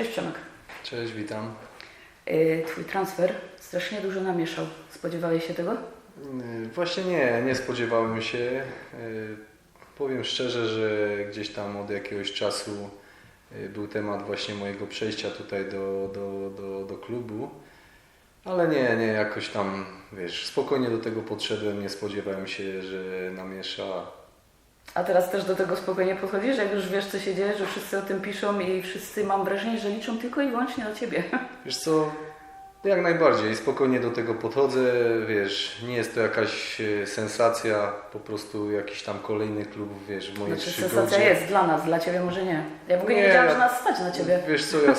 Cześć Przemek. Cześć, witam. Yy, Twój transfer strasznie dużo namieszał. Spodziewałeś się tego? Yy, Właśnie nie, nie spodziewałem się. Yy, Powiem szczerze, że gdzieś tam od jakiegoś czasu był temat właśnie mojego przejścia tutaj do, do, do, do klubu. Ale nie, nie, jakoś tam, wiesz, spokojnie do tego podszedłem, nie spodziewałem się, że namiesza. A teraz też do tego spokojnie podchodzisz, jak już wiesz co się dzieje, że wszyscy o tym piszą i wszyscy mam wrażenie, że liczą tylko i wyłącznie na Ciebie. Wiesz co, jak najbardziej, spokojnie do tego podchodzę, wiesz, nie jest to jakaś e, sensacja, po prostu jakiś tam kolejny klub, wiesz, w mojej Znaczy przygodzie. sensacja jest dla nas, dla Ciebie może nie. Ja w ogóle nie, Nie, wiedziałam, że nas stać na Ciebie. Wiesz co, ja,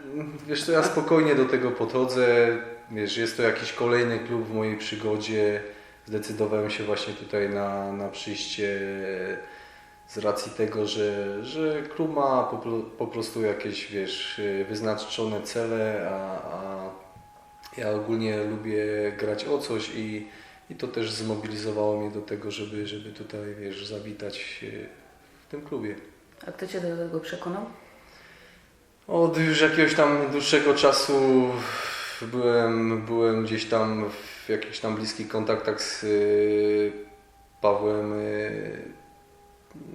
wiesz co, ja spokojnie do tego podchodzę, wiesz, jest to jakiś kolejny klub w mojej przygodzie, zdecydowałem się właśnie tutaj na, na przyjście z racji tego, że, że klub ma po, po prostu jakieś, wiesz, wyznaczone cele, a, a ja ogólnie lubię grać o coś i, i to też zmobilizowało mnie do tego, żeby, żeby tutaj, wiesz, zawitać w tym klubie. A kto Cię do tego przekonał? Od już jakiegoś tam dłuższego czasu byłem, byłem gdzieś tam w jakichś tam bliskich kontaktach z y, Pawłem. y,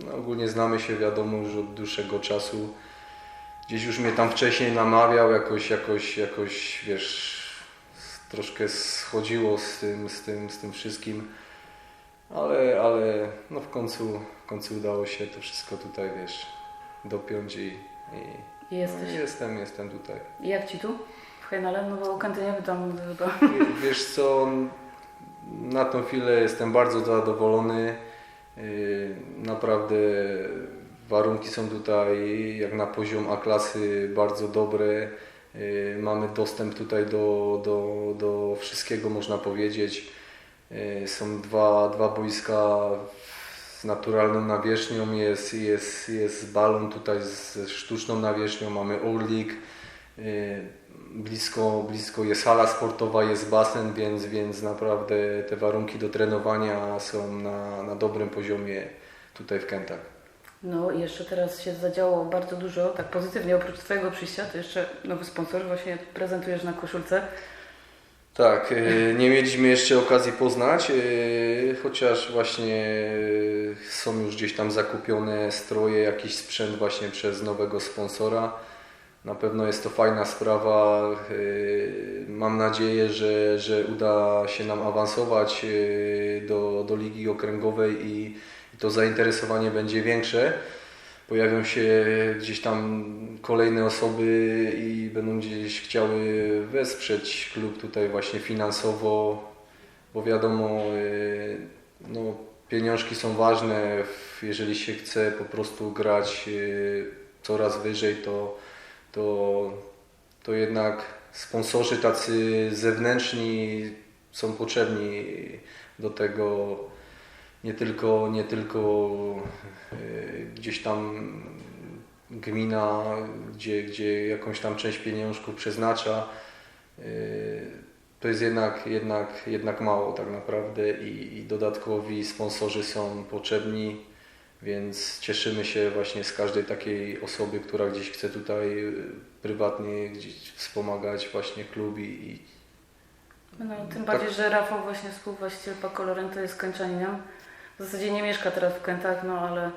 No, ogólnie znamy się, wiadomo, już od dłuższego czasu. Gdzieś już mnie tam wcześniej namawiał, jakoś, jakoś, jakoś, wiesz, troszkę schodziło z tym, z tym, z tym wszystkim. Ale, ale no w końcu, w końcu udało się to wszystko tutaj, wiesz, dopiąć i, i I jesteś. no, jestem, jestem tutaj. I jak Ci tu? W Hejnale? No bo o kantynie tam chyba... Wiesz co, na tą chwilę jestem bardzo zadowolony. Yy, Naprawdę warunki są tutaj jak na poziom A klasy bardzo dobre. Yy, Mamy dostęp tutaj do, do, do wszystkiego można powiedzieć. Yy, Są dwa, dwa boiska z naturalną nawierzchnią, jest, jest, jest balon tutaj ze sztuczną nawierzchnią, mamy Orlik. Yy, Blisko, blisko jest hala sportowa, jest basen, więc, więc naprawdę te warunki do trenowania są na, na dobrym poziomie tutaj w Kętach. No i jeszcze teraz się zadziało bardzo dużo, tak pozytywnie, oprócz Twojego przyjścia, to jeszcze nowy sponsor właśnie prezentujesz na koszulce. Tak, yy, nie mieliśmy jeszcze okazji poznać, yy, chociaż właśnie są już gdzieś tam zakupione stroje, jakiś sprzęt właśnie przez nowego sponsora. Na pewno jest to fajna sprawa. yy, Mam nadzieję, że, że uda się nam awansować yy, do, do Ligi Okręgowej i, to zainteresowanie będzie większe. Pojawią się gdzieś tam kolejne osoby i będą gdzieś chciały wesprzeć klub tutaj właśnie finansowo, bo wiadomo, yy, no, pieniążki są ważne. Jeżeli się chce po prostu grać coraz wyżej, to, to, to jednak sponsorzy tacy zewnętrzni są potrzebni do tego nie tylko, nie tylko yy, gdzieś tam gmina, gdzie, gdzie jakąś tam część pieniążków przeznacza. Yy, To jest jednak, jednak, jednak mało tak naprawdę i, i dodatkowi sponsorzy są potrzebni, więc cieszymy się właśnie z każdej takiej osoby, która gdzieś chce tutaj yy, prywatnie gdzieś wspomagać właśnie klub i, i No, tym Tak. bardziej, że Rafał właśnie współwłaściciel Paco Lorento jest kończaninem. W zasadzie nie mieszka teraz w Kętach, no ale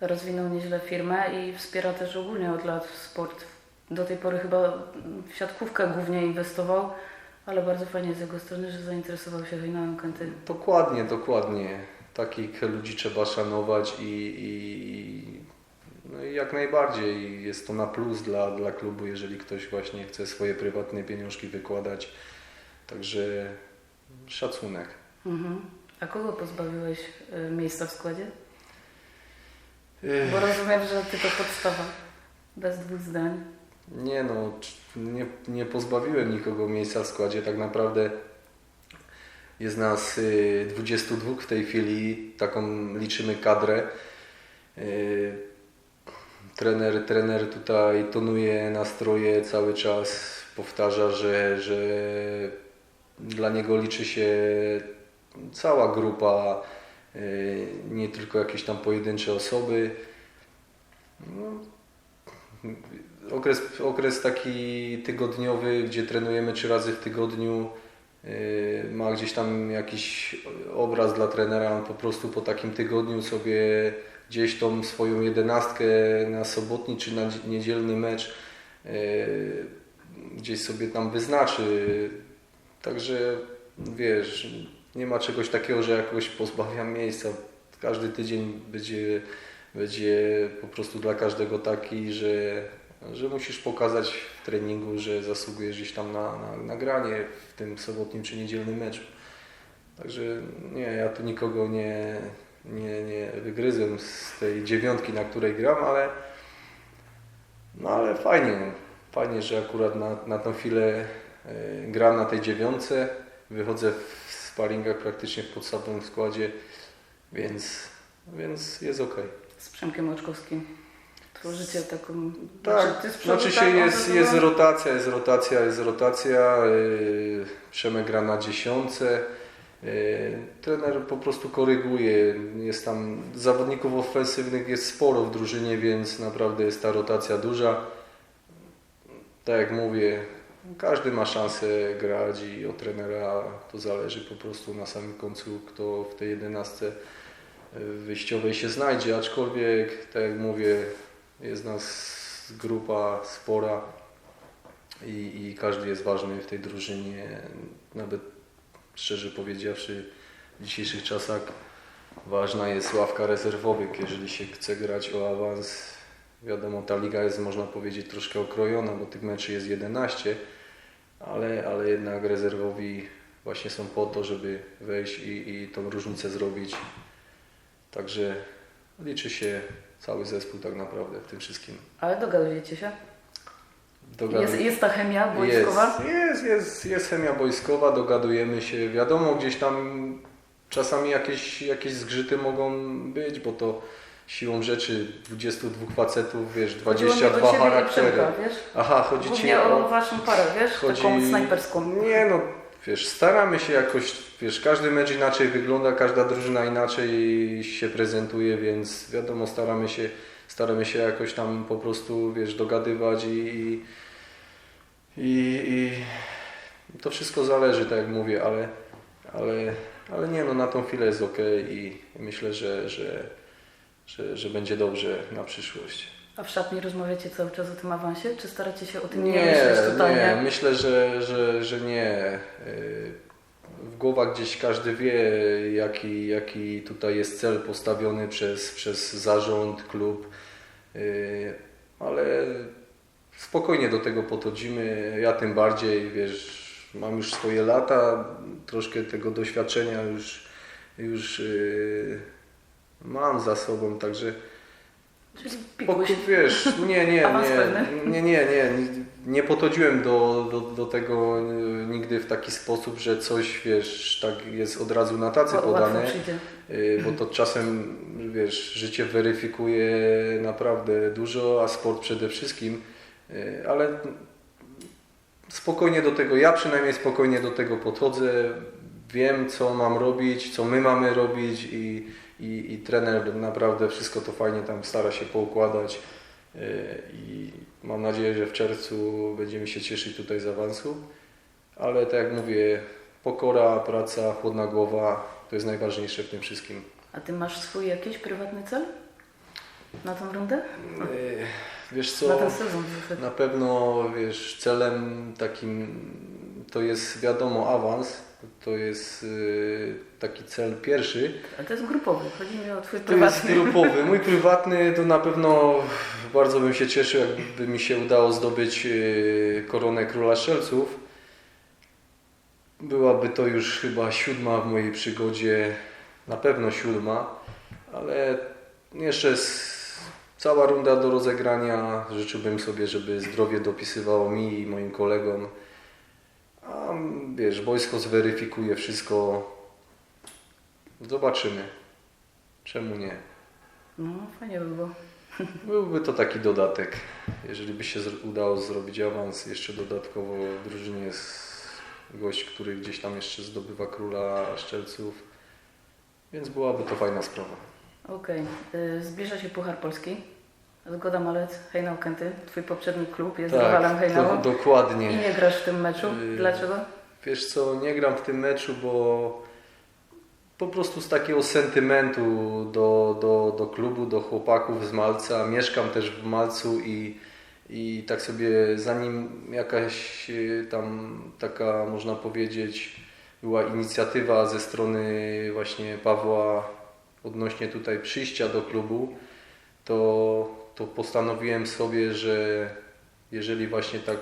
rozwinął nieźle firmę i wspiera też ogólnie od lat sport. Do tej pory chyba w siatkówkę głównie inwestował, ale bardzo fajnie z jego strony, że zainteresował się Hejnałem Kęty. Dokładnie, dokładnie. Takich ludzi trzeba szanować i, i, no i jak najbardziej jest to na plus dla, dla klubu, jeżeli ktoś właśnie chce swoje prywatne pieniążki wykładać. Także szacunek. Mhm. A kogo pozbawiłeś y, miejsca w składzie? Bo rozumiem, że ty to podstawa. Bez dwóch zdań. Nie no, nie, nie pozbawiłem nikogo miejsca w składzie. Tak naprawdę jest nas y, 22 w tej chwili, taką liczymy kadrę. Y, Trener, trener tutaj tonuje nastroje cały czas, powtarza, że, że dla niego liczy się cała grupa, y, nie tylko jakieś tam pojedyncze osoby. No, okres, okres taki tygodniowy, gdzie trenujemy trzy razy w tygodniu, ma gdzieś tam jakiś obraz dla trenera, on po prostu po takim tygodniu sobie gdzieś tą swoją jedenastkę na sobotni czy na dzie- niedzielny mecz yy, gdzieś sobie tam wyznaczy. Także wiesz, nie ma czegoś takiego, że jakoś pozbawiam miejsca. Każdy tydzień będzie, będzie po prostu dla każdego taki, że, że musisz pokazać w treningu, że zasługujesz gdzieś tam na, na, na granie w tym sobotnim czy niedzielnym meczu. Także nie, ja tu nikogo nie, nie, nie wygryzłem z tej dziewiątki, na której gram, ale, no ale fajnie, fajnie, że akurat na, na tą chwilę e, gram na tej dziewiątce, wychodzę w sparingach praktycznie w podstawowym składzie, więc, więc jest ok. Z Przemkiem Oczkowskim. Tworzycie taką... Tak, ty z przodu, znaczy się tak, jest, jest rotacja, jest rotacja, jest rotacja. Yy, Przemek gra na dziesiątce. Yy, trener po prostu koryguje. Jest tam zawodników ofensywnych jest sporo w drużynie, więc naprawdę jest ta rotacja duża. Tak jak mówię, każdy ma szansę grać i od trenera to zależy po prostu na samym końcu, kto w tej jedenastce wyjściowej się znajdzie, aczkolwiek, tak jak mówię, jest nas grupa spora i, i każdy jest ważny w tej drużynie. Nawet szczerze powiedziawszy, w dzisiejszych czasach ważna jest ławka rezerwowych, jeżeli się chce grać o awans. Wiadomo, ta liga jest, można powiedzieć, troszkę okrojona, bo tych meczy jest 11, ale, ale jednak rezerwowi właśnie są po to, żeby wejść i, i tą różnicę zrobić. Także liczy się cały zespół tak naprawdę w tym wszystkim. Ale dogadujecie się? Dogadu- Jest, jest ta chemia boiskowa? Jest, jest, jest, jest chemia boiskowa, dogadujemy się. Wiadomo, gdzieś tam czasami jakieś, jakieś zgrzyty mogą być, bo to siłą rzeczy 22 facetów, wiesz, Chodziło mi o 22 ciebie i charaktery. Przemka, wiesz? Aha, chodzi ci Głównie o... o waszą parę, wiesz? Chodzi- Taką snajperską. Nie no, wiesz, staramy się jakoś, wiesz, każdy mecz inaczej wygląda, każda drużyna inaczej się prezentuje, więc wiadomo, staramy się, staramy się jakoś tam po prostu, wiesz, dogadywać i, i, i, i to wszystko zależy, tak jak mówię, ale, ale, ale nie no, na tą chwilę jest ok i myślę, że, że, że, że będzie dobrze na przyszłość. A w szatni rozmawiacie cały czas o tym awansie? Czy staracie się o tym nie, Nie, myśleć nie, totalnie? myślę, że, że, że nie. Yy, W głowach gdzieś każdy wie, jaki, jaki tutaj jest cel postawiony przez, przez zarząd, klub, Yy, ale spokojnie do tego podchodzimy. Ja tym bardziej, wiesz, mam już swoje lata, troszkę tego doświadczenia już, już yy, mam za sobą, także Czyli pikuś. Pokój, wiesz, nie, nie, nie, nie, nie, nie, nie podchodziłem do, do, do tego y, nigdy w taki sposób, że coś, wiesz, tak jest od razu na tacy podane, y, bo to czasem, wiesz, życie weryfikuje naprawdę dużo, a sport przede wszystkim, y, ale spokojnie do tego, ja przynajmniej spokojnie do tego podchodzę, wiem co mam robić, co my mamy robić i, i, i trener naprawdę wszystko to fajnie tam stara się poukładać y, i mam nadzieję, że w czerwcu będziemy się cieszyć tutaj z awansu, ale tak jak mówię, pokora, praca, chłodna głowa to jest najważniejsze w tym wszystkim. A ty masz swój jakiś prywatny cel? Na tą rundę? Y, Wiesz Na co? ten sezon. Na pewno, wiesz, celem takim to jest wiadomo awans, to jest y, taki cel pierwszy. A to jest grupowy, chodzi mi o twój To jest prywatny. grupowy. Mój prywatny to na pewno bardzo bym się cieszył, jakby mi się udało zdobyć y, koronę Króla Strzelców. Byłaby to już chyba siódma w mojej przygodzie, na pewno siódma, ale jeszcze jest cała runda do rozegrania. Życzyłbym sobie, żeby zdrowie dopisywało mi i moim kolegom. A wiesz, wojsko zweryfikuje wszystko. Zobaczymy. Czemu nie? No, fajnie by było. Byłby to taki dodatek. Jeżeli by się udało zrobić awans, jeszcze dodatkowo w drużynie jest gość, który gdzieś tam jeszcze zdobywa króla szczelców. Więc byłaby to fajna sprawa. Okej. Y, Zbliża się Puchar Polski. Zgoda Malec, Hejnał Kęty, twój poprzedni klub jest Tak, rywalem do, Hejnału. I dokładnie. nie grasz w tym meczu. Yy, Dlaczego? Wiesz co, nie gram w tym meczu, bo po prostu z takiego sentymentu do, do, do klubu, do chłopaków z Malca. Mieszkam też w Malcu i, i tak sobie zanim jakaś e, tam taka można powiedzieć była inicjatywa ze strony właśnie Pawła odnośnie tutaj przyjścia do klubu, to, to postanowiłem sobie, że jeżeli właśnie tak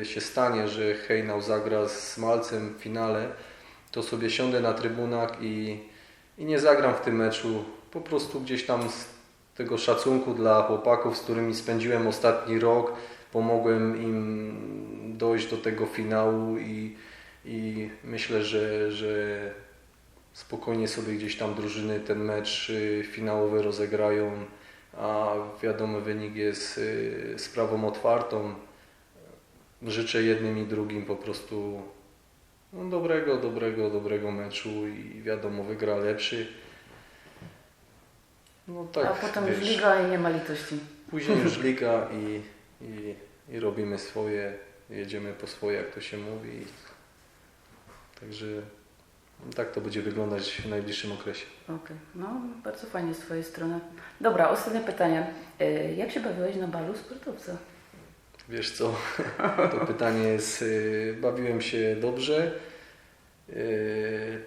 e, się stanie, że Hejnał zagra z Malcem w finale, to sobie siądę na trybunach i, i nie zagram w tym meczu. Po prostu gdzieś tam z tego szacunku dla chłopaków, z którymi spędziłem ostatni rok, pomogłem im dojść do tego finału i, i myślę, że, że spokojnie sobie gdzieś tam drużyny ten mecz y, finałowy rozegrają, a wiadomo wynik jest y, sprawą otwartą. Życzę jednym i drugim po prostu no, dobrego, dobrego, dobrego meczu i wiadomo wygra lepszy. No tak, A potem już wiesz, liga i nie ma litości. Później już liga i, i, i robimy swoje, jedziemy po swoje, jak to się mówi. Także tak to będzie wyglądać w najbliższym okresie. Okej, no bardzo fajnie z twojej strony. Dobra, ostatnie pytanie. Y, Jak się bawiłeś na balu sportowca? Wiesz co, to pytanie jest, y, bawiłem się dobrze. Y,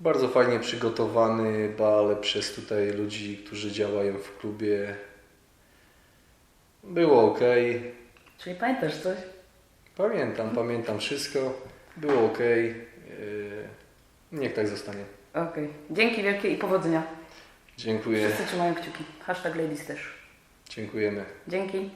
Bardzo fajnie przygotowany bal przez tutaj ludzi, którzy działają w klubie. Było ok. Czyli pamiętasz coś? Pamiętam, pamiętam wszystko. Było ok. Niech tak zostanie. Okej. Dzięki wielkie i powodzenia. Dziękuję. Wszyscy trzymają kciuki. Hashtag ladies też. Dziękujemy. Dzięki.